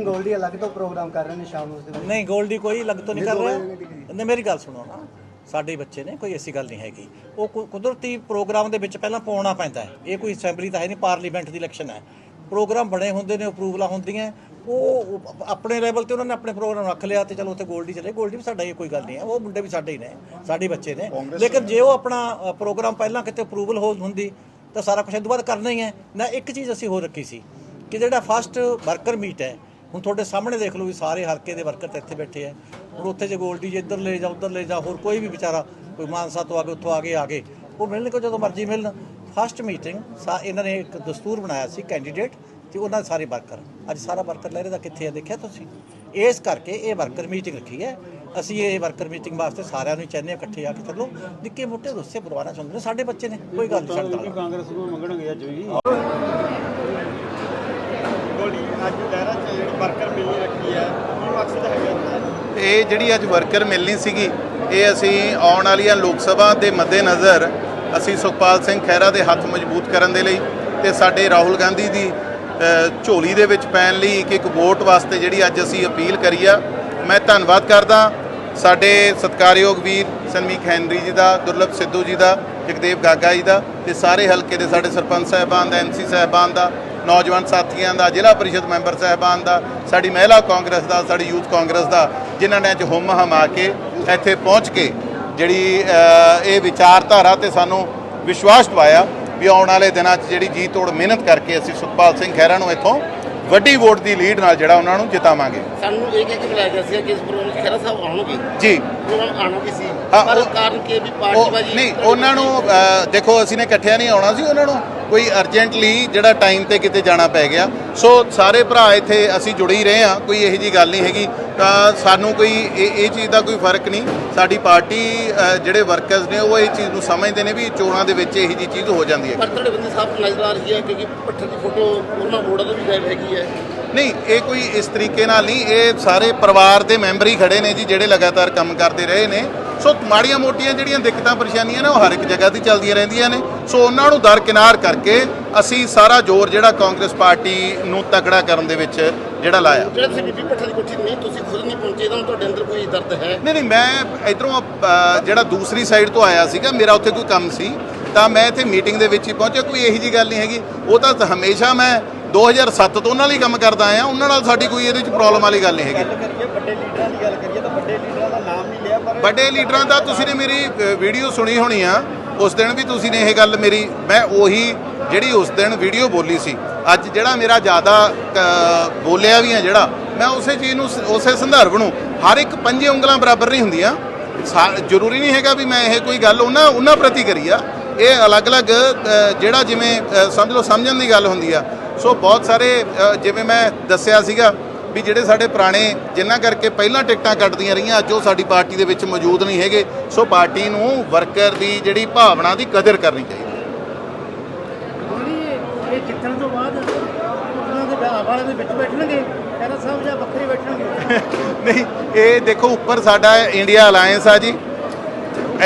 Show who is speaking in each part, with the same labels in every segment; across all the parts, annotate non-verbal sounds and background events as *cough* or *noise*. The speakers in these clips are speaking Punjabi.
Speaker 1: ਗੋਲਡੀ ਅਲੱਗ ਤੋਂ ਪ੍ਰੋਗਰਾਮ ਕਰ ਰਹੇ ਨੇ ਸ਼ਾਮ ਨੂੰ ਉਸ ਦੇ ਵਿੱਚ
Speaker 2: ਨਹੀਂ ਗੋਲਡੀ ਕੋਈ ਲੱਗ ਤੋਂ ਨਹੀਂ ਕਰ ਰਿਹਾ। ਨਹੀਂ ਮੇਰੀ ਗੱਲ ਸੁਣੋ ਨਾ। ਸਾਡੇ ਬੱਚੇ ਨੇ ਕੋਈ ਐਸੀ ਗੱਲ ਨਹੀਂ ਹੈਗੀ। ਉਹ ਕੁ- ਕੁਦਰਤੀ ਪ੍ਰੋਗਰਾਮ ਦੇ ਵਿੱਚ ਪਹਿਲਾਂ ਪਾਉਣਾ ਪੈਂਦਾ ਹੈ। ਇਹ ਕੋਈ ਅਸੈਂਬਲੀ ਤਾਂ ਹੈ ਨਹੀਂ ਪਾਰਲੀਮੈਂਟ ਦੀ ਇਲੈਕਸ਼ਨ ਹੈ। ਪ੍ਰੋਗਰਾਮ ਬਣੇ ਹੁੰਦੇ ਨੇ ਅਪਰੂਵਲਾਂ ਹੁੰਦੀਆਂ। ਉਹ ਆਪਣੇ ਲੈਵਲ ਤੇ ਉਹਨਾਂ ਨੇ ਆਪਣੇ ਪ੍ਰੋਗਰਾਮ ਰੱਖ ਲਿਆ ਤੇ ਚਲੋ ਉੱਥੇ ਗੋਲਡੀ ਚਲੇ। ਗੋਲਡੀ ਵੀ ਸਾਡਾ ਹੀ ਕੋਈ ਗੱਲ ਨਹੀਂ ਹੈ। ਉਹ ਮੁੰਡੇ ਵੀ ਸਾਡੇ ਹੀ ਨੇ ਸਾਡੇ ਬੱਚੇ ਨੇ। ਲੇਕਿਨ ਜੇ ਉਹ ਆਪਣਾ ਪ੍ਰੋਗਰਾਮ ਪਹਿਲਾਂ ਕਿਤੇ ਅਪਰੂਵਲ ਹੋ ਹੁੰਦੀ ਤਾਂ ਸਾਰਾ ਕੁਝ ਇਹ ਤੋਂ ਬਾਅਦ ਕਰਨਾ ਹੀ ਹੈ। ਨਾ ਇੱਕ ਚੀਜ਼ ਅਸੀਂ ਹੋਰ ਰੱਖੀ ਸੀ ਕਿ ਜਿਹੜਾ ਫਸਟ ਵਰਕਰ ਮੀਟ ਹੈ ਹੁਣ ਤੁਹਾਡੇ ਸਾਹਮਣੇ ਦੇਖ ਲਓ ਵੀ ਸਾਰੇ ਹਲਕੇ ਦੇ ਵਰਕਰ ਤਾਂ ਇੱਥੇ ਬੈਠੇ ਆ। ਹੁਣ ਉੱਥੇ ਜੇ ਗੋਲਡੀ ਜੇ ਇੱਧਰ ਲੈ ਜਾ ਉੱਧਰ ਲੈ ਜਾ ਹੋਰ ਕੋਈ ਵੀ ਵਿਚਾਰਾ ਕੋਈ ਮਾਨਸਾ ਤੋਂ ਆ ਕੇ ਉੱਥੋਂ ਆ ਕੇ ਆ ਗਏ ਉਹ ਮਿਲਣ ਕੋ ਜਦੋਂ ਮਰਜ਼ੀ ਮਿਲਣ। ਫਸਟ ਮੀਟਿੰਗ ਸਾ ਇਹਨਾਂ ਨੇ ਇੱਕ ਦਸਤੂਰ ਬਣਾਇਆ ਸੀ ਕੈਂਡੀਡੇਟ ਤੇ ਉਹਨਾਂ ਦੇ ਸਾਰੇ ਵਰਕਰ। ਅੱਜ ਸਾਰਾ ਵਰਕਰ ਲਹਿਰੇ ਦਾ ਕਿੱਥੇ ਆ ਦੇਖਿਆ ਤੁਸੀਂ? ਇਸ ਕਰਕੇ ਇਹ ਵਰਕਰ ਮੀਟਿੰਗ ਰੱਖੀ ਹੈ। ਅਸੀਂ ਇਹ ਵਰਕਰ ਮੀਟਿੰਗ ਵਾਸਤੇ ਸਾਰਿਆਂ ਨੂੰ ਚਾਹੁੰਦੇ ਹਾਂ ਇਕੱਠੇ ਆ ਕੇ ਚੱਲੋ। ਨਿੱਕੇ ਮੋਟੇ ਰੁੱਸੇ ਬੁਲਵਾਣਾ ਚਾਹੁੰਦੇ ਨੇ ਸਾਡੇ ਬੱਚੇ ਨੇ। ਕੋਈ ਗੱਲ ਨਹੀਂ
Speaker 3: ਕਾਂਗਰਸ ਨੂੰ ਮੰਗਣਗੇ ਅੱਜ ਵੀ।
Speaker 4: ਗੋਲੀ ਅੱਜ ਲਹਿਰਾ ਚ ਜਿਹੜੀ ਵਰਕਰ ਮਿਲਣੀ ਰੱਖੀ ਹੈ ਕੀ ਮਕਸਦ ਹੈਗਾ ਇਹਦਾ
Speaker 5: ਇਹ ਜਿਹੜੀ ਅੱਜ ਵਰਕਰ ਮਿਲਣੀ ਸੀਗੀ, ਇਹ ਅਸੀਂ ਆਉਣ ਵਾਲੀਆਂ ਲੋਕ ਸਭਾ ਦੇ ਮੱਦੇਨਜ਼ਰ ਅਸੀਂ ਸੁਖਪਾਲ ਸਿੰਘ ਖਹਿਰਾ ਦੇ ਹੱਥ ਮਜ਼ਬੂਤ ਕਰਨ ਦੇ ਲਈ ਤੇ ਸਾਡੇ ਰਾਹੁਲ ਗਾਂਧੀ ਦੀ ਝੋਲੀ ਦੇ ਵਿੱਚ ਪੈਣ ਲਈ ਇੱਕ ਇੱਕ ਵੋਟ ਵਾਸਤੇ ਜਿਹੜੀ ਅੱਜ ਅਸੀਂ ਅਪੀਲ ਕਰੀ ਆ। ਮੈਂ ਧੰਨਵਾਦ ਕਰਦਾ ਸਾਡੇ ਸਤਿਕਾਰਯੋਗ ਵੀਰ ਸਨਮੀਕ ਹੈਨਰੀ ਜੀ ਦਾ, ਦੁਰਲਭ ਸਿੱਧੂ ਜੀ ਦਾ, ਜਗਦੇਵ ਗਾਗਾ ਜੀ ਦਾ ਤੇ ਸਾਰੇ ਹਲਕੇ ਦੇ ਸਾਡੇ ਸਰਪੰਚ ਸਾਹਿਬਾਨ ਦਾ ਐਮਸੀ ਸਾਹਿਬਾਨ ਦਾ, ਨੌਜਵਾਨ ਸਾਥੀਆਂ ਦਾ, ਜ਼ਿਲ੍ਹਾ ਪਰਿਸ਼ਦ ਮੈਂਬਰ ਸਾਹਿਬਾਨ ਦਾ, ਸਾਡੀ ਮਹਿਲਾ ਕਾਂਗਰਸ ਦਾ, ਸਾਡੀ ਯੂਥ ਕਾਂਗਰਸ ਦਾ ਜਿਨ੍ਹਾਂ ਨੇ ਅੱਜ ਹੁਮ ਹਮਾ ਕੇ ਇੱਥੇ ਪਹੁੰਚ ਕੇ ਜਿਹੜੀ ਇਹ ਵਿਚਾਰਧਾਰਾ ਤੇ ਸਾਨੂੰ ਵਿਸ਼ਵਾਸ ਦਿਵਾਇਆ ਵੀ ਆਉਣ ਵਾਲੇ ਦਿਨਾਂ 'ਚ ਜਿਹੜੀ ਜੀ ਤੋੜ ਮਿਹਨਤ ਕਰਕੇ ਅਸੀਂ ਸੁਖਪਾਲ ਸਿੰਘ ਖਹਿਰਾ ਨੂੰ ਇੱਥੋਂ ਵੱਡੀ ਵੋਟ ਦੀ ਲੀਡ ਨਾਲ ਜਿਹੜਾ ਉਹਨਾਂ ਨੂੰ ਜਿਤਾਵਾਂਗੇ।
Speaker 6: ਸਾਨੂੰ ਇਹ ਕਹਿ ਕੇ ਬੁਲਾਇਆ ਗਿਆ ਸੀ ਕਿ ਇਸ ਪ੍ਰੋਗਰਾਮ ਵਿੱਚ ਖਹਿਰਾ ਸਾਹਿਬ ਆਉਣਗੇ।
Speaker 5: ਜੀ।
Speaker 6: ਪ੍ਰੋਗਰਾਮ ਆਉਣਾ ਵੀ ਸੀ ਪਰ ਕਾਰਨ ਕਿ ਵੀ
Speaker 5: ਉਹ
Speaker 6: ਪਾਰਟੀਬਾਜੀ
Speaker 5: ਨਹੀਂ ਉਹਨਾਂ ਨੂੰ ਦੇਖੋ ਅਸੀਂ ਨੇ ਇਕੱਠਿਆਂ ਨਹੀਂ ਆਉਣਾ ਸੀ ਉਹਨਾਂ ਨੂੰ। ਕੋਈ ਅਰਜੈਂਟਲੀ ਜਿਹੜਾ ਟਾਈਮ ਤੇ ਕਿਤੇ ਜਾਣਾ ਪੈ ਗਿਆ। ਸੋ ਸਾਰੇ ਭਰਾ ਇੱਥੇ ਅਸੀਂ ਜੁੜੇ ਹੀ ਰਹੇ ਹਾਂ ਕੋਈ ਇਹੋ ਜੀ ਗੱਲ ਨਹੀਂ ਹੈਗੀ। ਤਾਂ ਸਾਨੂੰ ਕੋਈ ਇਹ ਇਹ ਚੀਜ਼ ਦਾ ਕੋਈ ਫ਼ਰਕ ਨਹੀਂ। ਸਾਡੀ ਪਾਰਟੀ ਜਿਹੜੇ ਵਰਕਰਸ ਨੇ ਉਹ ਇਹ ਚੀਜ਼ ਨੂੰ ਸਮਝਦੇ ਨੇ ਵੀ ਚੋਣਾਂ ਦੇ ਵਿੱਚ ਇਹੋ ਜੀ ਚੀਜ਼ ਹੋ ਜਾਂਦੀ ਹੈ।
Speaker 6: ਪਰ ਤੁਹਾਡੇ ਬੰਦੇ ਸਾਹਿਬ ਨਜ਼ਰ ਆ ਰਹੀ ਹੈ ਕਿਉਂਕਿ ਪੱਥਰ ਦੀ ਫੋਟੋ ਉਹਨਾਂ ਬੋਰਡਾਂ ਤੋਂ ਵੀ ਗਾਇਬ ਹੈਗੀ ਹੈ।
Speaker 5: ਨਹੀਂ ਇਹ ਕੋਈ ਇਸ ਤਰੀਕੇ ਨਾਲ ਨਹੀਂ ਇਹ ਸਾਰੇ ਪਰਿਵਾਰ ਦੇ ਮੈਂਬਰ ਹੀ ਖੜੇ ਨੇ ਜੀ ਜਿਹੜੇ ਲਗਾਤਾਰ ਕੰਮ ਕਰਦੇ ਰਹੇ ਨੇ। ਸੋ ਮਾੜੀਆਂ ਮੋਟੀਆਂ ਜਿਹੜੀਆਂ ਦਿੱਕਤਾਂ ਪਰੇਸ਼ਾਨੀਆਂ ਨੇ ਉਹ ਹਰ ਇੱਕ ਜਗ੍ਹਾ ਤੇ ਚੱਲਦੀਆਂ ਰਹਿੰਦੀਆਂ ਨੇ। ਸੋ ਉਹਨਾਂ ਨੂੰ ਦਰਕਿਨਾਰ ਕਰਕੇ ਅਸੀਂ ਸਾਰਾ ਜ਼ੋਰ ਜਿਹੜਾ ਕਾਂਗਰਸ ਪਾਰਟੀ ਨੂੰ ਤਕੜਾ ਕਰਨ ਦੇ ਵਿੱਚ ਜਿਹੜਾ ਲਾਇਆ।
Speaker 6: ਜਿਹੜਾ ਤੁਸੀਂ ਬੀਬੀ ਪੱਥਰ ਦੀ ਕੋਠੀ ਨਹੀਂ ਤੁਸੀਂ ਖੁਦ ਨਹੀਂ ਪਹੁੰਚੇ ਤਾਂ ਤੁਹਾਡੇ ਅੰਦਰ ਕੋਈ ਦਰਦ ਹੈ?
Speaker 5: ਨਹੀਂ ਨਹੀਂ ਮੈਂ ਇਧਰੋਂ ਜਿਹੜਾ ਦੂਸਰੀ ਸਾਈਡ ਤੋਂ ਆਇਆ ਸੀਗਾ ਮੇਰਾ ਉੱਥੇ ਕੋਈ ਕੰਮ ਸੀ ਤਾਂ ਮੈਂ ਇੱਥੇ ਮੀਟਿੰਗ ਦੇ ਵਿੱਚ ਹੀ ਪਹੁੰਚਿਆ ਕੋਈ ਇਹੋ ਜੀ ਗੱਲ ਨਹੀਂ ਹੈਗੀ। ਉਹ ਤਾਂ ਹਮੇਸ਼ਾ ਮੈਂ 2007 ਤੋਂ ਉਹਨਾਂ ਹੀ ਕੰਮ ਕਰਦਾ ਆਇਆ ਉਹਨਾਂ ਨਾਲ ਸਾਡੀ ਕੋਈ ਇਹਦੇ ਵਿੱਚ ਪ੍ਰੋਬਲਮ ਵਾਲੀ ਗੱਲ ਨਹੀਂ ਹੈਗੀ।
Speaker 4: ਵੱਡੇ ਲੀਡਰਾਂ ਦੀ ਗੱਲ ਕਰੀਏ ਤਾਂ ਵੱਡੇ ਲੀਡਰਾਂ ਦਾ ਨਾਮ ਨਹੀਂ ਲਿਆ ਪਰ
Speaker 5: ਵੱਡੇ ਲੀਡਰਾਂ ਦਾ ਤੁਸੀਂ ਨੇ ਮੇਰੀ ਵੀਡੀਓ ਸੁਣੀ ਹੋਣੀ ਆ। ਉਸ ਦਿਨ ਵੀ ਤੁਸੀਂ ਨੇ ਇਹ ਗੱਲ ਮੇਰੀ, ਮੈਂ ਉਹੀ ਜਿਹੜੀ ਉਸ ਦਿਨ ਵੀਡੀਓ ਬੋਲੀ ਸੀ। ਅੱਜ ਜਿਹੜਾ ਮੇਰਾ ਜ਼ਿਆਦਾ ਬੋਲਿਆ ਵੀ ਆ ਜਿਹੜਾ, ਮੈਂ ਉਸੇ ਚੀਜ਼ ਨੂੰ ਉਸੇ ਸੰਦਰਭ ਨੂੰ, ਹਰ ਇੱਕ ਪੰਜੇ ਉਂਗਲਾਂ ਬਰਾਬਰ ਨਹੀਂ ਹੁੰਦੀਆਂ। ਸਾ- ਜ਼ਰੂਰੀ ਨਹੀਂ ਹੈਗਾ ਵੀ ਮੈਂ ਇਹ ਕੋਈ ਗੱਲ ਉਹਨਾਂ ਉਹਨਾਂ ਪ੍ਰਤੀ ਕਰੀ ਆ। ਇਹ ਅਲੱਗ-ਅਲੱਗ ਜਿਹੜਾ ਜਿਵੇਂ ਸਮਝ ਲਓ ਸਮਝਣ ਦੀ ਗੱਲ ਹੁੰਦੀ ਆ। ਸੋ ਬਹੁਤ ਸਾਰੇ ਜਿਵੇਂ ਮੈਂ ਦੱਸਿਆ ਸੀਗਾ ਵੀ ਜਿਹੜੇ ਸਾਡੇ ਪੁਰਾਣੇ ਜਿਨ੍ਹਾਂ ਕਰਕੇ ਪਹਿਲਾਂ ਟਿਕਟਾਂ ਕੱਟਦੀਆਂ ਰਹੀਆਂ ਅੱਜ ਉਹ ਸਾਡੀ ਪਾਰਟੀ ਦੇ ਵਿੱਚ ਮੌਜੂਦ ਨਹੀਂ ਹੈਗੇ। ਸੋ ਪਾਰਟੀ ਨੂੰ ਵਰਕਰ ਦੀ ਜਿਹੜੀ ਭਾਵਨਾ ਦੀ ਕਦਰ ਕਰਨੀ ਚਾਹੀਦੀ
Speaker 7: ਇਹ ਜਿੱਤਣ ਤੋਂ ਬਾਅਦ ਉਹਨਾਂ ਦੇ ਵਾਲੇ ਦੇ ਵਿੱਚ ਬੈਠਣਗੇ ਖਹਿਰਾ ਸਾਹਿਬ ਜਾਂ ਵੱਖਰੇ ਬੈਠਣਗੇ। *laughs*
Speaker 5: ਨਹੀਂ ਇਹ ਦੇਖੋ ਉੱਪਰ ਸਾਡਾ ਇੰਡੀਆ ਅਲਾਈਅੰਸ ਆ ਜੀ।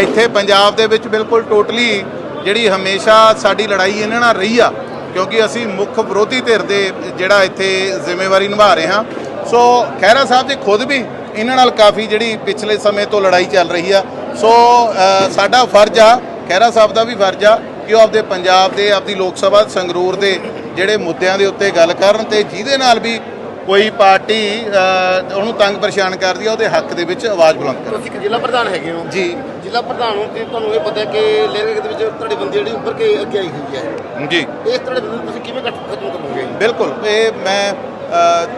Speaker 5: ਇੱਥੇ ਪੰਜਾਬ ਦੇ ਵਿੱਚ ਬਿਲਕੁਲ ਟੋਟਲੀ ਜਿਹੜੀ ਹਮੇਸ਼ਾ ਸਾਡੀ ਲੜਾਈ ਇਹਨਾਂ ਨਾਲ ਰਹੀ ਆ। ਕਿਉਂਕਿ ਅਸੀਂ ਮੁੱਖ ਵਿਰੋਧੀ ਧਿਰ ਦੇ ਜਿਹੜਾ ਇੱਥੇ ਜ਼ਿੰਮੇਵਾਰੀ ਨਿਭਾ ਰਹੇ ਹਾਂ। ਸੋ ਖਹਿਰਾ ਸਾਹਿਬ ਜੀ ਖੁਦ ਵੀ ਇਹਨਾਂ ਨਾਲ ਕਾਫੀ ਜਿਹੜੀ ਪਿਛਲੇ ਸਮੇਂ ਤੋਂ ਲੜਾਈ ਚੱਲ ਰਹੀ ਆ। ਸੋ ਸਾਡਾ ਫਰਜ਼ ਆ, ਖਹਿਰਾ ਸਾਹਿਬ ਦਾ ਵੀ ਫਰਜ਼ ਆ, ਕਿ ਉਹ ਆਪਦੇ ਪੰਜਾਬ ਦੇ, ਆਪਦੀ ਲੋਕ ਸਭਾ ਸੰਗਰੂਰ ਦੇ ਜਿਹੜੇ ਮੁੱਦਿਆਂ ਦੇ ਉੱਤੇ ਗੱਲ ਕਰਨ ਤੇ ਜਿਹਦੇ ਨਾਲ ਵੀ ਕੋਈ ਪਾਰਟੀ ਉਹਨੂੰ ਤੰਗ ਪਰੇਸ਼ਾਨ ਕਰਦੀ ਆ ਉਹਦੇ ਹੱਕ ਦੇ ਵਿੱਚ ਆਵਾਜ਼ ਬੁਲੰਦ ਕਰਨ
Speaker 6: ਤੁਸੀਂ ਜ਼ਿਲ੍ਹਾ ਪ੍ਰਧਾਨ ਹੈਗੇ ਹੋ।
Speaker 5: ਜੀ।
Speaker 6: ਜ਼ਿਲ੍ਹਾ ਪ੍ਰਧਾਨ ਹੋ ਤੇ ਤੁਹਾਨੂੰ ਇਹ ਪਤਾ ਹੈ ਕਿ ਲਹਿਰੇ ਦੇ ਵਿੱਚ ਤੁਹਾਡੇ ਬੰਦੇ ਜਿਹੜੀ ਉੱਪਰ ਕੇ ਅੱਗੇ ਆਈ ਹੋਈ ਹੈ।
Speaker 5: ਜੀ।
Speaker 6: ਇਸ ਤਰ੍ਹਾਂ ਦੇ ਤੁਸੀਂ ਕਿਵੇਂ ਖਤਮ ਕਰੋਗੇ?
Speaker 5: ਬਿਲਕੁਲ। ਇਹ ਮੈਂ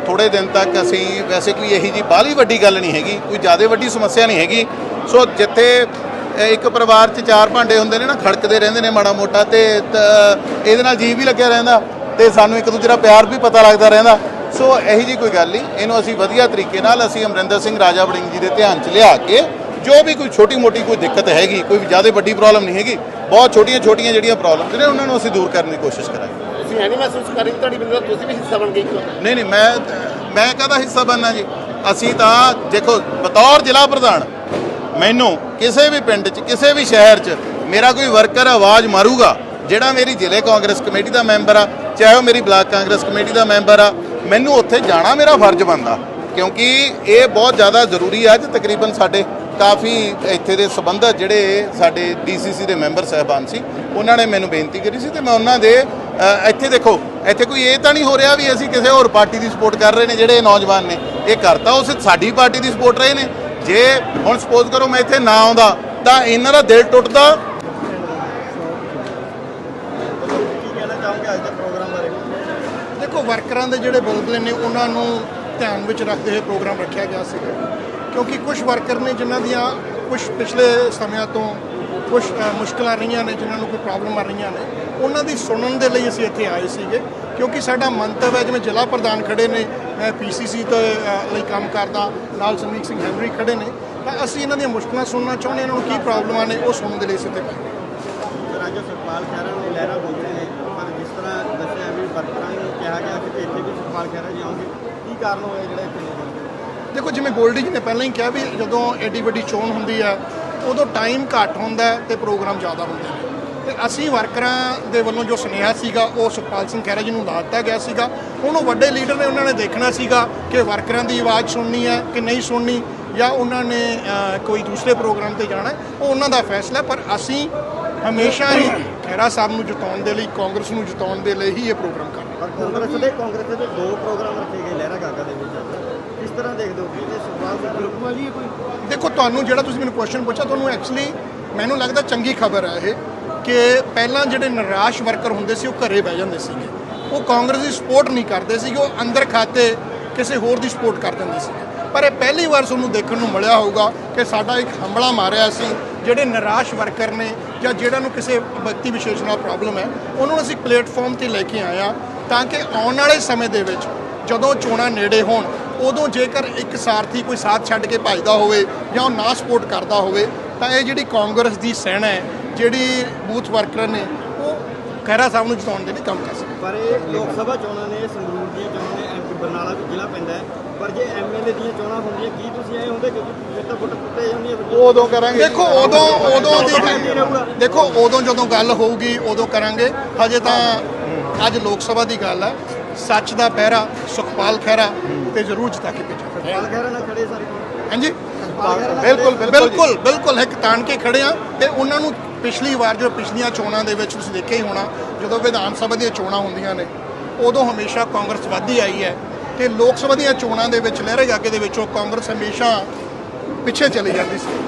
Speaker 5: ਥੋੜੇ ਦਿਨ ਤੱਕ ਅਸੀਂ ਵੈਸੇ ਕੋਈ ਇਹੀ ਜੀ ਬਾਹਲੀ ਵੱਡੀ ਗੱਲ ਨਹੀਂ ਹੈਗੀ ਕੋਈ ਜ਼ਿਆਦਾ ਵੱਡੀ ਸਮੱਸਿਆ ਨਹੀਂ ਹੈਗੀ। ਸੋ ਜਿੱਥੇ ਇੱਕ ਪਰਿਵਾਰ 'ਚ ਚਾਰ ਭਾਂਡੇ ਹੁੰਦੇ ਨੇ ਨਾ ਖੜਕਦੇ ਰਹਿੰਦੇ ਨੇ ਮਾੜਾ ਮੋਟਾ ਤੇ ਤ- ਇਹਦੇ ਨਾਲ ਜੀ ਵੀ ਲੱਗਿਆ ਰਹਿੰਦਾ ਤੇ ਸਾਨੂੰ ਇੱਕ ਦੂਜੇ ਦਾ ਪਿਆਰ ਵੀ ਪਤਾ ਲੱਗਦਾ ਰਹਿੰਦਾ। ਸੋ ਇਹੀ ਜੀ ਕੋਈ ਗੱਲ ਨਹੀਂ ਇਹਨੂੰ ਅਸੀਂ ਵਧੀਆ ਤਰੀਕੇ ਨਾਲ ਅਸੀਂ ਅਮਰਿੰਦਰ ਸਿੰਘ ਰਾਜਾ ਵੜਿੰਗ ਜੀ ਦੇ ਧਿਆਨ 'ਚ ਲਿਆ ਕੇ ਜੋ ਵੀ ਕੋਈ ਛੋਟੀ ਮੋਟੀ ਕੋਈ ਦਿੱਕਤ ਹੈਗੀ ਕੋਈ ਜ਼ਿਆਦਾ ਵੱਡੀ ਪ੍ਰੋਬਲਮ ਨਹੀਂ ਹੈਗੀ ਬਹੁਤ ਛੋਟੀਆਂ ਛੋਟੀਆਂ ਜਿਹੜੀਆਂ ਪ੍ਰੋਬਲਮਸ ਨੇ ਉਹਨਾਂ ਨੂੰ ਅਸੀਂ ਦੂਰ ਕਰਨ ਦੀ ਕੋਸ਼ਿਸ਼ ਕਰਾਂਗੇ।
Speaker 6: ਤੁਸੀਂ ਨਹੀਂ ਮਹਿਸੂਸ ਕਰ ਤੁਹਾਡੀ ਬੰਦੇ ਤੁਸੀਂ ਵੀ ਹਿੱਸਾ ਬਣ ਗਏ
Speaker 5: ਨਹੀਂ ਨਹੀਂ ਮੈਂ ਮੈਂ ਕਹਦਾ ਹਿੱਸਾ ਬਣਨਾ ਜੀ? ਅਸੀਂ ਤਾਂ ਦੇਖੋ ਬਤੌਰ ਜ਼ਿਲ੍ਹਾ ਪ੍ਰਧਾਨ ਮੈਨੂੰ ਕਿਸੇ ਵੀ ਪਿੰਡ 'ਚ ਕਿਸੇ ਵੀ ਸ਼ਹਿਰ 'ਚ ਮੇਰਾ ਕੋਈ ਵਰਕਰ ਆਵਾਜ਼ ਮਾਰੂਗਾ ਜਿਹੜਾ ਮੇਰੀ ਜ਼ਿਲ੍ਹੇ ਕਾਂਗਰਸ ਕਮੇਟੀ ਦਾ ਮੈਂਬਰ ਆ ਚਾਹੇ ਉਹ ਮੇਰੀ ਬਲਾਕ ਕਾਂਗਰਸ ਕਮੇਟੀ ਦਾ ਮੈਂਬਰ ਆ ਮੈਨੂੰ ਉੱਥੇ ਜਾਣਾ ਮੇਰਾ ਫਰਜ਼ ਬਣਦਾ, ਕਿਉਂਕਿ ਇਹ ਬਹੁਤ ਜ਼ਿਆਦਾ ਜ਼ਰੂਰੀ ਆ ਅੱਜ ਤਕਰੀਬਨ ਸਾਡੇ ਕਾਫੀ ਇੱਥੇ ਦੇ ਸਬੰਧਤ ਜਿਹੜੇ ਸਾਡੇ ਡੀਸੀਸੀ ਦੇ ਮੈਂਬਰ ਸਹਿਬਾਨ ਸੀ, ਉਹਨਾਂ ਨੇ ਮੈਨੂੰ ਬੇਨਤੀ ਕਰੀ ਸੀ ਤੇ ਮੈਂ ਉਹਨਾਂ ਦੇ ਇੱਥੇ ਦੇਖੋ, ਇੱਥੇ ਕੋਈ ਇਹ ਤਾਂ ਨਹੀਂ ਹੋ ਰਿਹਾ ਵੀ ਅਸੀਂ ਕਿਸੇ ਹੋਰ ਪਾਰਟੀ ਦੀ ਸਪੋਰਟ ਕਰ ਰਹੇ ਨੇ ਜਿਹੜੇ ਨੌਜਵਾਨ ਨੇ, ਇਹ ਕਰਤਾ ਉਸ ਸਾਡੀ ਪਾਰਟੀ ਦੀ ਸਪੋਰਟ ਰਹੇ ਨੇ। ਜੇ ਹੁਣ ਸਪੋਜ਼ ਕਰੋ ਮੈਂ ਇੱਥੇ ਨਾ ਆਉਂਦਾ, ਤਾਂ ਇਹਨਾਂ ਦਾ ਦਿਲ ਟੁੱਟਦਾ
Speaker 4: ਕੀ ਕਹਿਣਾ ਚਾਹੋਗੇ ਅੱਜ ਦੇ ਪ੍ਰੋਗਰਾਮ ਬਾਰੇ
Speaker 3: ਦੇਖੋ ਵਰਕਰਾਂ ਦੇ ਜਿਹੜੇ ਬੁਲਬੁਲੇ ਨੇ ਉਹਨਾਂ ਨੂੰ ਧਿਆਨ ਵਿੱਚ ਰੱਖਦੇ ਹੋਏ ਪ੍ਰੋਗਰਾਮ ਰੱਖਿਆ ਗਿਆ ਸੀਗਾ ਕਿਉਂਕਿ ਕੁਝ ਵਰਕਰ ਨੇ ਜਿਨ੍ਹਾਂ ਦੀਆਂ ਕੁਝ ਪਿਛਲੇ ਸਮਿਆਂ ਤੋਂ ਕੁਝ ਮੁਸ਼ਕਲਾਂ ਰਹੀਆਂ ਨੇ ਜਿਨ੍ਹਾਂ ਨੂੰ ਕੋਈ ਪ੍ਰੋਬਲਮ ਆ ਰਹੀਆਂ ਨੇ ਉਹਨਾਂ ਦੀ ਸੁਣਨ ਦੇ ਲਈ ਅਸੀਂ ਇੱਥੇ ਆਏ ਸੀਗੇ। ਕਿਉਂਕਿ ਸਾਡਾ ਮੰਤਵ ਹੈ ਜਿਵੇਂ ਜ਼ਿਲ੍ਹਾ ਪ੍ਰਧਾਨ ਖੜੇ ਨੇ ਮੈਂ ਪੀਸੀਸੀ ਤੇ ਅ, ਲਈ ਕੰਮ ਕਰਦਾ ਨਾਲ ਸੰਦੀਪ ਸਿੰਘ ਹੈਨਰੀ ਖੜੇ ਨੇ ਤਾਂ ਅਸੀਂ ਇਹਨਾਂ ਦੀਆਂ ਮੁਸ਼ਕਲਾਂ ਸੁਣਨਾ ਚਾਹੁੰਦੇ ਹਾਂ ਇਹਨਾਂ ਨੂੰ ਕੀ ਪ੍ਰੋਬਲਮਾਂ ਨੇ ਉਹ ਸੁਣਨ ਦੇ ਲਈ ਅਸੀਂ ਇੱਥੇ ਪਏ
Speaker 4: ਸਰ ਖਹਿਰਾ ਨੂੰ ਲਹਿਰਾ ਬੋਲਦੇ ਨੇ ਪਰ ਜਿਸ ਤਰ੍ਹਾਂ ਦੱਸਿਆ ਵੀ ਵਰਕਰਾਂ ਕਿਹਾ ਗਿਆ ਕਿ ਇੱਥੇ ਵੀ ਸੁਖਪਾਲ ਖਹਿਰਾ ਜੀ ਆਉਣਗੇ ਕੀ ਕਾਰਨ ਹੋਇਆ ਜਿਹੜਾ ਇੱਥੇ ਨਹੀਂ ਆਉਂਦੇ
Speaker 3: ਦੇਖੋ, ਜਿਵੇਂ ਗੋਲਡੀ ਜੀ ਨੇ ਪਹਿਲਾਂ ਹੀ ਕਿਹਾ ਵੀ ਜਦੋਂ ਐਡੀ ਵੱਡੀ ਚੋਣ ਹੁੰਦੀ ਹੈ, ਉਦੋਂ ਟਾਈਮ ਘੱਟ ਹੁੰਦਾ ਹੈ ਤੇ ਪ੍ਰੋਗਰਾਮ ਜ਼ਿਆਦਾ ਹੁੰਦੇ ਨੇ। ਤੇ ਅਸੀਂ ਵਰਕਰਾਂ ਦੇ ਵੱਲੋਂ ਜੋ ਸੁਨੇਹਾ ਸੀਗਾ, ਉਹ ਸੁਖਪਾਲ ਸਿੰਘ ਖਹਿਰਾ ਜੀ ਨੂੰ ਲਾ ਦਿੱਤਾ ਗਿਆ ਸੀਗਾ। ਹੁਣ ਉਹ ਵੱਡੇ ਲੀਡਰ ਨੇ, ਉਹਨਾਂ ਨੇ ਦੇਖਣਾ ਸੀਗਾ ਕਿ ਵਰਕਰਾਂ ਦੀ ਆਵਾਜ਼ ਸੁਣਨੀ ਹੈ ਕਿ ਨਹੀਂ ਸੁਣਨੀ, ਜਾਂ ਉਹਨਾਂ ਨੇ ਕੋਈ ਦੂਸਰੇ ਪ੍ਰੋਗਰਾਮ ਤੇ ਜਾਣਾ ਉਹ ਉਹਨਾਂ ਦਾ ਫੈਸਲਾ ਪਰ ਅਸੀਂ ਹਮੇਸ਼ਾ ਹੀ ਖਹਿਰਾ ਸਾਹਿਬ ਨੂੰ ਜਿਤਾਉਣ ਦੇ ਲਈ, ਕਾਂਗਰਸ ਨੂੰ ਜਿਤਾਉਣ ਦੇ ਲਈ ਹੀ ਇਹ ਪ੍ਰੋਗਰਾਮ ਕਰ
Speaker 4: ਪਰ ਕਾਂਗਰਸ ਦੇ ਕਾਂਗਰਸ ਦੇ ਦੋ ਪ੍ਰੋਗਰਾਮ ਰੱਖੇ ਗਏ ਲਹਿਰਾ ਗਾਗਾ ਦੇ ਵਿੱਚ। ਕਿਸ ਤਰ੍ਹਾਂ ਦੇਖਦੇ ਹੋ ਕਿ ਇਹ ਸੁਖਪਾਲ ਸਿੰਘ ਗਰੁੱਪ ਵਾਲੀ ਕੋਈ
Speaker 3: ਦੇਖੋ, ਤੁਹਾਨੂੰ ਜਿਹੜਾ ਤੁਸੀਂ ਮੈਨੂੰ ਕੁਐਸਚਨ ਪੁੱਛਿਆ, ਤੁਹਾਨੂੰ ਐਕਚੁਅਲੀ ਮੈਨੂੰ ਲੱਗਦਾ ਚੰਗੀ ਖਬਰ ਹੈ ਇਹ ਕਿ ਪਹਿਲਾਂ ਜਿਹੜੇ ਨਿਰਾਸ਼ ਵਰਕਰ ਹੁੰਦੇ ਸੀ, ਉਹ ਘਰੇ ਬਹਿ ਜਾਂਦੇ ਸੀਗੇ। ਉਹ ਕਾਂਗਰਸ ਦੀ ਸਪੋਰਟ ਨਹੀਂ ਕਰਦੇ ਸੀਗੇ, ਉਹ ਅੰਦਰ ਖਾਤੇ ਕਿਸੇ ਹੋਰ ਦੀ ਸਪੋਰਟ ਕਰ ਦਿੰਦੇ ਸੀਗੇ। ਪਰ ਇਹ ਪਹਿਲੀ ਵਾਰ ਤੁਹਾਨੂੰ ਦੇਖਣ ਨੂੰ ਮਿਲਿਆ ਹੋਊਗਾ ਕਿ ਸਾਡਾ ਇੱਕ ਹਮਲਾ ਮਾਰਿਆ ਸੀ, ਜਿਹੜੇ ਨਿਰਾਸ਼ ਵਰਕਰ ਨੇ ਜਾਂ ਜਿਹੜਾ ਨੂੰ ਕਿਸੇ ਵਿਅਕਤੀ ਵਿਸ਼ੇਸ਼ ਨਾਲ ਪ੍ਰੋਬਲਮ ਹੈ, ਉਹਨਾਂ ਨੂੰ ਅਸੀਂ ਪਲੇਟਫਾਰਮ ਤੇ ਲੈ ਕੇ ਆਏ ਹਾਂ। ਤਾਂ ਕਿ ਆਉਣ ਵਾਲੇ ਸਮੇਂ ਦੇ ਵਿੱਚ ਜਦੋਂ ਚੋਣਾਂ ਨੇੜੇ ਹੋਣ ਉਦੋਂ ਜੇਕਰ ਇੱਕ ਸਾਰਥੀ ਕੋਈ ਸਾਥ ਛੱਡ ਕੇ ਭੱਜਦਾ ਹੋਵੇ ਜਾਂ ਉਹ ਨਾ ਸਪੋਰਟ ਕਰਦਾ ਹੋਵੇ ਤਾਂ ਇਹ ਜਿਹੜੀ ਕਾਂਗਰਸ ਦੀ ਸੈਨਾ ਹੈ ਜਿਹੜੀ ਬੂਥ ਵਰਕਰ ਨੇ ਉਹ ਖਹਿਰਾ ਸਾਹਿਬ ਨੂੰ ਜਿਤਾਉਣ ਦੇ ਲਈ ਕੰਮ ਕਰ ਸਕਦੇ
Speaker 4: ਪਰ ਇਹ ਲੋਕ ਸਭਾ ਚੋਣਾਂ ਨੇ ਸੰਗਰੂਰ ਦੀਆਂ ਚੋਣਾਂ ਨੇ ਐਮਪੀ ਬਰਨਾਲਾ ਵੀ ਜ਼ਿਲ੍ਹਾ ਪੈਂਦਾ ਹੈ। ਪਰ ਜੇ ਐਮਐਲਏ ਦੀਆਂ ਚੋਣਾਂ ਹੁੰਦੀਆਂ ਕੀ ਤੁਸੀਂ ਐ ਹੁੰਦੇ ਕਿਉਂਕਿ ਫਿਰ ਤਾਂ ਫੁੱਟ ਕੁੱਟੇ ਜਾਂਦੀ ਹੈ
Speaker 3: ਉਦੋਂ ਕਰਾਂਗੇ। ਦੇਖੋ ਉਦੋਂ ਉਦੋਂ ਦੀ ਦੇਖੋ ਉਦੋਂ ਜਦੋਂ ਗੱਲ ਹੋਊਗੀ ਉਦੋਂ ਕਰਾਂਗੇ। ਹਜੇ ਤਾਂ ਅੱਜ ਲੋਕ ਸਭਾ ਦੀ ਗੱਲ ਹੈ ਸੱਚ ਦਾ ਪਹਿਰਾ ਸੁਖਪਾਲ ਖਹਿਰਾ ਤੇ ਜ਼ਰੂਰ ਜਿਤਾ ਕੇ ਭੇਜਾਂਗੇ
Speaker 4: ਪਾਲ ਖਹਿਰਾ ਨਾਲ ਖੜੇ ਸਾਰੇ।
Speaker 3: ਹਾਂਜੀ? ਬਿਲਕੁਲ। ਬਿਲਕੁਲ ਬਿਲਕੁਲ। ਇੱਕ ਤਾਣ ਕੇ ਖੜੇ ਆ ਤੇ ਉਹਨਾਂ ਨੂੰ ਪਿਛਲੀ ਵਾਰ ਜੋ ਪਿਛਲੀਆਂ ਚੋਣਾਂ ਦੇ ਵਿੱਚ ਤੁਸੀਂ ਦੇਖਿਆ ਹੀ ਹੋਣਾ ਜਦੋਂ ਵਿਧਾਨ ਸਭਾ ਦੀਆਂ ਚੋਣਾਂ ਹੁੰਦੀਆਂ ਨੇ ਉਦੋਂ ਹਮੇਸ਼ਾ ਕਾਂਗਰਸ ਵੱਧਦੀ ਆਈ ਹੈ ਤੇ ਲੋਕ ਸਭਾ ਦੀਆਂ ਚੋਣਾਂ ਦੇ ਵਿੱਚ ਲਹਿਰੇ ਗਾਗੇ ਦੇ ਵਿੱਚੋਂ ਕਾਂਗਰਸ ਹਮੇਸ਼ਾ ਪਿੱਛੇ ਚਲੀ ਜਾਂਦੀ ਸੀ।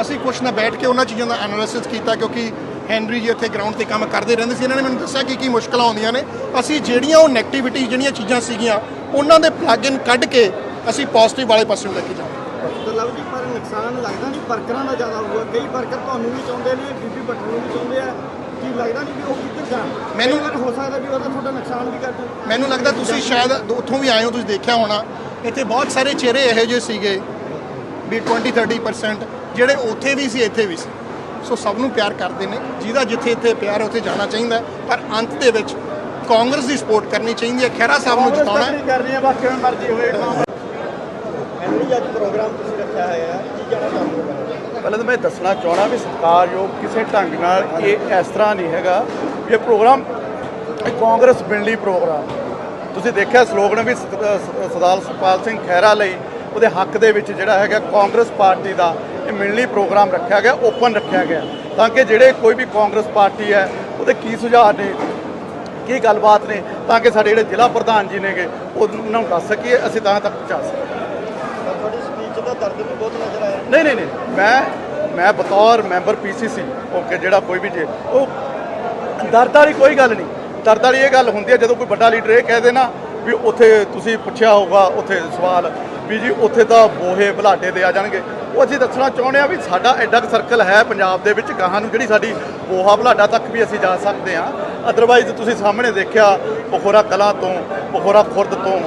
Speaker 3: ਅਸੀਂ ਕੁਛ ਨਾ ਬੈਠ ਕੇ ਉਹਨਾਂ ਚੀਜ਼ਾਂ ਦਾ ਐਨਾਲਿਸਿਸ ਕੀਤਾ ਕਿਉਂਕਿ ਹੈਨਰੀ ਜੀ ਇੱਥੇ ਗਰਾਊਂਡ ਤੇ ਕੰਮ ਕਰਦੇ ਰਹਿੰਦੇ ਸੀ। ਇਹਨਾਂ ਨੇ ਮੈਨੂੰ ਦੱਸਿਆ ਕੀ ਕੀ ਮੁਸ਼ਕਲਾਂ ਆਉਂਦੀਆਂ ਨੇ। ਅਸੀਂ ਜਿਹੜੀਆਂ ਉਹ ਨੈਗੇਟਿਵਿਟੀ ਜਿਹੜੀਆਂ ਚੀਜ਼ਾਂ ਸੀਗੀਆਂ ਉਹਨਾਂ ਦੇ ਪਲੱਗ ਇਨ ਕੱਢ ਕੇ ਅਸੀਂ ਪੋਜ਼ਿਟਿਵ ਵਾਲੇ ਪਾਸੇ ਨੂੰ ਲੈ ਕੇ ਜਾਵਾਂਗੇ।
Speaker 4: ਤਾਂ ਲਵ ਜੀ ਪਰ ਨੁਕਸਾਨ ਲੱਗਦਾ ਨਹੀਂ ਵਰਕਰਾਂ ਦਾ ਜ਼ਿਆਦਾ ਹੋਊਗਾ। ਕਈ ਵਰਕਰ ਤੁਹਾਨੂੰ ਵੀ ਚਾਹੁੰਦੇ ਨੇ ਬੀਬੀ ਭੱਟੂ ਨੂੰ ਵੀ ਚਾਹੁੰਦੇ ਆ। ਕੀ ਲੱਗਦਾ ਨਹੀਂ ਵੀ ਉਹ ਕਿੱਧਰ ਜਾਣ?
Speaker 3: ਮੈਨੂੰ-
Speaker 4: ਹੋ ਸਕਦਾ ਵੀ ਉਹਦਾ ਤੁਹਾਡਾ ਨੁਕਸਾਨ ਵੀ ਕਰ ਦੇਣ।
Speaker 3: ਮੈਨੂੰ ਲੱਗਦਾ ਤੁਸੀਂ ਸ਼ਾਇਦ ਉੱਥੋਂ ਵੀ ਆਏ ਹੋ ਤੁਸੀਂ ਦੇਖਿਆ ਹੋਣਾ। ਇੱਥੇ ਬਹੁਤ ਸਾਰੇ ਚਿਹਰੇ ਇਹੋ ਜਿਹੇ ਸੀਗੇ ਵੀ 20 30% ਜਿਹੜੇ ਉੱਥੇ ਵੀ ਸੀ ਇੱਥੇ ਵੀ ਸੀ। ਸੋ ਸਭ ਨੂੰ ਪਿਆਰ ਕਰਦੇ ਨੇ ਜਿਹਦਾ ਜਿੱਥੇ ਇੱਥੇ ਪਿਆਰ ਹੈ ਉੱਥੇ ਜਾਣਾ ਚਾਹੀਦਾ। ਪਰ ਅੰਤ ਦੇ ਵਿੱਚ ਕਾਂਗਰਸ ਦੀ ਸਪੋਰਟ ਕਰਨੀ ਚਾਹੀਦੀ ਹੈ ਖਹਿਰਾ ਸਾਹਿਬ ਨੂੰ ਜਿਤਾਉਣਾ ਹੈ।
Speaker 4: ਕਰ ਰਹੀ ਹੈ ਬਾਕੀ ਮਰਜ਼ੀ ਹੋਏ ਐਨਰੀ ਅੱਜ ਪ੍ਰੋਗਰਾਮ ਤੁਸੀਂ ਰੱਖਿਆ ਹੋਇਆ ਹੈ ਕੀ ਕਹਿਣਾ ਚਾਹੁੰਦੇ
Speaker 8: ਪਹਿਲਾਂ ਤਾਂ ਮੈਂ ਦੱਸਣਾ ਚਾਹਣਾ ਵੀ ਸਤਿਕਾਰਯੋਗ ਕਿਸੇ ਢੰਗ ਨਾਲ ਇਹ ਇਸ ਤਰ੍ਹਾਂ ਨਹੀਂ ਹੈਗਾ ਇਹ ਪ੍ਰੋਗਰਾਮ ਇਹ ਕਾਂਗਰਸ ਮਿਲਣੀ ਪ੍ਰੋਗਰਾਮ। ਤੁਸੀਂ ਦੇਖਿਆ ਸਲੋਗਨ ਵੀ ਸਰਦਾਰ ਸੁਖਪਾਲ ਸਿੰਘ ਖਹਿਰਾ ਲਈ ਉਹਦੇ ਹੱਕ ਦੇ ਵਿੱਚ ਜਿਹੜਾ ਹੈਗਾ ਕਾਂਗਰਸ ਪਾਰਟੀ ਦਾ ਮਿਲਣੀ ਪ੍ਰੋਗਰਾਮ ਰੱਖਿਆ ਗਿਆ ਓਪਨ ਰੱਖਿਆ ਗਿਆ। ਤਾਂ ਕਿ ਜਿਹੜੇ ਕੋਈ ਵੀ ਕਾਂਗਰਸ ਪਾਰਟੀ ਹੈ ਉਹਦੇ ਕੀ ਸੁਝਾਅ ਨੇ ਕੀ ਗੱਲਬਾਤ ਨੇ ਤਾਂ ਕਿ ਸਾਡੇ ਜਿਹੜੇ ਜ਼ਿਲ੍ਹਾ ਪ੍ਰਧਾਨ ਜੀ ਨੇਗੇ ਉਹ ਉਹਨਾਂ ਨੂੰ ਦੱਸ ਸਕੀਏ ਅਸੀਂ ਤਾਂ ਤੱਕ ਪਹੁੰਚਾ ਸਕੀਏ।
Speaker 4: ਤੁਹਾਡੀ ਸਪੀਚ ਦਾ ਦਰਦ ਵੀ ਬਹੁਤ ਨਜ਼ਰ ਆਇਆ।
Speaker 8: ਨਹੀਂ ਨਹੀਂ ਨਹੀਂ ਮੈਂ ਮੈਂ ਬਤੌਰ ਮੈਂਬਰ ਪੀਸੀਸੀ ਓਕੇ ਜਿਹੜਾ ਕੋਈ ਵੀ ਜੇ ਉਹ ਦਰਦ ਵਾਲੀ ਕੋਈ ਗੱਲ ਨਹੀਂ। ਦਰਦ ਵਾਲੀ ਇਹ ਗੱਲ ਹੁੰਦੀ ਹੈ ਜਦੋਂ ਕੋਈ ਵੱਡਾ ਲੀਡਰ ਇਹ ਕਹਿ ਦੇ ਨਾ ਵੀ ਉੱਥੇ ਤੁਸੀਂ ਪੁੱਛਿਆ ਹੋਊਗਾ ਉੱਥੇ ਸਵਾਲ ਵੀ ਜੀ ਉੱਥੇ ਤਾਂ ਬੋਹੇ ਬਲਾਡੇ ਦੇ ਆ ਜਾਣਗੇ। ਉਹ ਅਸੀਂ ਦੱਸਣਾ ਚਾਹੁੰਦੇ ਆ ਵੀ ਸਾਡਾ ਐਡਾ ਸਰਕਲ ਹੈ ਪੰਜਾਬ ਦੇ ਵਿੱਚ ਗਾਹਾਂ ਨੂੰ ਜਿਹੜੀ ਸਾਡੀ ਬੋਹਾ ਬਲਾਡਾ ਤੱਕ ਵੀ ਅਸੀਂ ਜਾ ਸਕਦੇ ਹਾਂ। ਅਦਰਵਾਈਜ਼ ਤੁਸੀਂ ਸਾਹਮਣੇ ਦੇਖਿਆ ਪਖੋਰਾ ਕਲਾ ਤੋਂ ਪਖੋਰਾ ਖੁਰਦ ਤੋਂ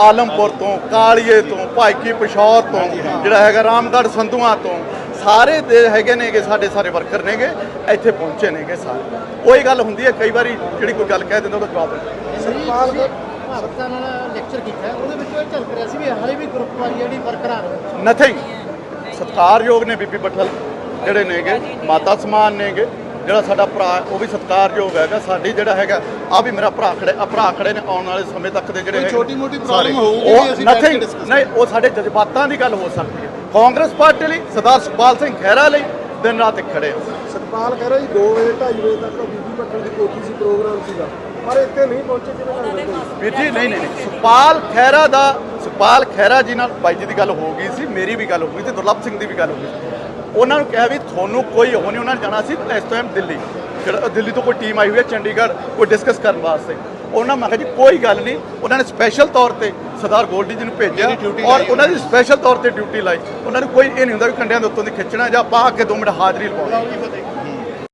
Speaker 8: ਆਲਮਪੁਰ ਤੋਂ ਕਾਲੀਏ ਤੋਂ ਭਾਈਕੀ ਪਿਸ਼ੌਰ ਤੋਂ ਜਿਹੜਾ ਹੈਗਾ ਰਾਮਗੜ੍ਹ ਸੰਧੂਆਂ ਤੋਂ ਸਾਰੇ ਦੇ ਹੈਗੇ ਨੇਗੇ ਸਾਡੇ ਸਾਰੇ ਵਰਕਰ ਨੇਗੇ ਇੱਥੇ ਪਹੁੰਚੇ ਨੇਗੇ ਸਾਰੇ। ਉਹੀ ਗੱਲ ਹੁੰਦੀ ਹੈ ਕਈ ਵਾਰੀ ਜਿਹੜੀ ਕੋਈ ਗੱਲ ਕਹਿ ਦਿੰਦਾ ਉਹਦਾ ਜਵਾਬ
Speaker 7: ਸਰਕਾਰ ਦੇ ਭਾਰਤਾਂ ਨਾਲ ਲੈਕਚਰ ਕੀਤਾ ਉਹਦੇ ਵਿੱਚ ਇਹ ਝਲਕ ਰਿਹਾ ਸੀ ਵੀ ਹਾਲੇ ਵੀ ਗਰੁੱਪ ਵਾਲੀ ਜਿਹੜੀ ਵਰਕਰਾਂ
Speaker 8: ਨਥਿੰਗ ਸਤਿਕਾਰਯੋਗ ਨੇ ਬੀਬੀ ਬੱਠਲ ਜਿਹੜੇ ਨੇਗੇ ਮਾਤਾ ਸਮਾਨ ਨੇਗੇ ਜਿਹੜਾ ਸਾਡਾ ਭਰਾ ਉਹ ਵੀ ਸਤਿਕਾਰਯੋਗ ਹੈਗਾ। ਸਾਡੀ ਜਿਹੜਾ ਹੈਗਾ ਆ ਵੀ ਮੇਰਾ ਭਰਾ ਖੜੇ ਆ ਭਰਾ ਖੜੇ ਨੇ ਆਉਣ ਵਾਲੇ ਸਮੇਂ ਤੱਕ ਦੇ ਜਿਹੜੇ
Speaker 3: ਛੋਟੀ-ਮੋਟੀ problem
Speaker 8: ਸਾਰੇ।
Speaker 3: ਹੋਊਗੀ ਅਸੀਂ
Speaker 8: ਨਹੀਂ ਉਹ ਸਾਡੇ ਜਜ਼ਬਾਤਾਂ ਦੀ ਗੱਲ ਹੋ ਸਕਦੀ ਹੈ। ਕਾਂਗਰਸ ਪਾਰਟੀ ਲਈ ਸਰਦਾਰ ਸੁਖਪਾਲ ਸਿੰਘ ਖਹਿਰਾ ਲਈ ਦਿਨ ਰਾਤ ਖੜੇ
Speaker 9: ਕਹਿ ਰਿਹਾ ਜੀ 2 ਵਜੇ 2:30 ਵਜੇ ਤੱਕ ਬੀਬੀ ਪੱਟਣ ਦੀ ਕੋਠੀ ਸੀ ਪ੍ਰੋਗਰਾਮ ਸੀਗਾ। ਪਰ ਇੱਥੇ ਨਹੀਂ ਪਹੁੰਚੇ ਤੁਹਾਨੂੰ?
Speaker 8: ਵੀਰ ਜੀ ਨਹੀਂ ਨਹੀਂ। ਸੁਖਪਾਲ ਖਹਿਰਾ ਦਾ ਸੁਖਪਾਲ ਖਹਿਰਾ ਜੀ ਨਾਲ ਬਾਈ ਜੀ ਦੀ ਗੱਲ ਹੋ ਗਈ ਸੀ ਮੇਰੀ ਵੀ ਗੱਲ ਹੋ ਗਈ ਤੇ ਦੁਰਲਭ ਸਿੰਘ ਦੀ ਵੀ ਗੱਲ ਹੋ ਗਈ ਉਹਨਾਂ ਨੂੰ ਕਿਹਾ ਵੀ ਤੁਹਾਨੂੰ ਕੋਈ ਉਹ ਨਹੀਂ ਉਹਨਾਂ ਨੇ ਜਾਣਾ ਸੀ ਇਸ ਟਾਈਮ ਦਿੱਲੀ। ਜਿਹੜਾ ਦਿੱਲੀ ਤੋਂ ਕੋਈ ਟੀਮ ਆਈ ਹੋਈ ਹੈ ਚੰਡੀਗੜ੍ਹ ਕੋਈ ਡਿਸਕਸ ਕਰਨ ਵਾਸਤੇ। ਉਹਨਾਂ ਮੈਂ ਕਿਹਾ ਜੀ ਕੋਈ ਗੱਲ ਨਹੀਂ। ਉਹਨਾਂ ਨੇ ਸਪੈਸ਼ਲ ਤੌਰ ਤੇ ਸਰਦਾਰ ਗੋਲਡੀ ਜੀ ਨੂੰ ਭੇਜਿਆ ਔਰ ਉਹਨਾਂ ਦੀ ਸਪੈਸ਼ਲ ਤੌਰ ਤੇ ਡਿਊਟੀ ਲਾਈ। ਉਹਨਾਂ ਨੂੰ ਕੋਈ ਇਹ ਨਹੀਂ ਹੁੰਦਾ ਵੀ ਕੰਡਿਆਂ ਦੇ ਉੱਤੋਂ ਦੀ ਖਿੱਚਣਾ ਜਾਂ ਪਾ ਕੇ 2 ਮਿੰਟ ਹਾਜ਼ਰੀ ਲਵਾਉਣੀ।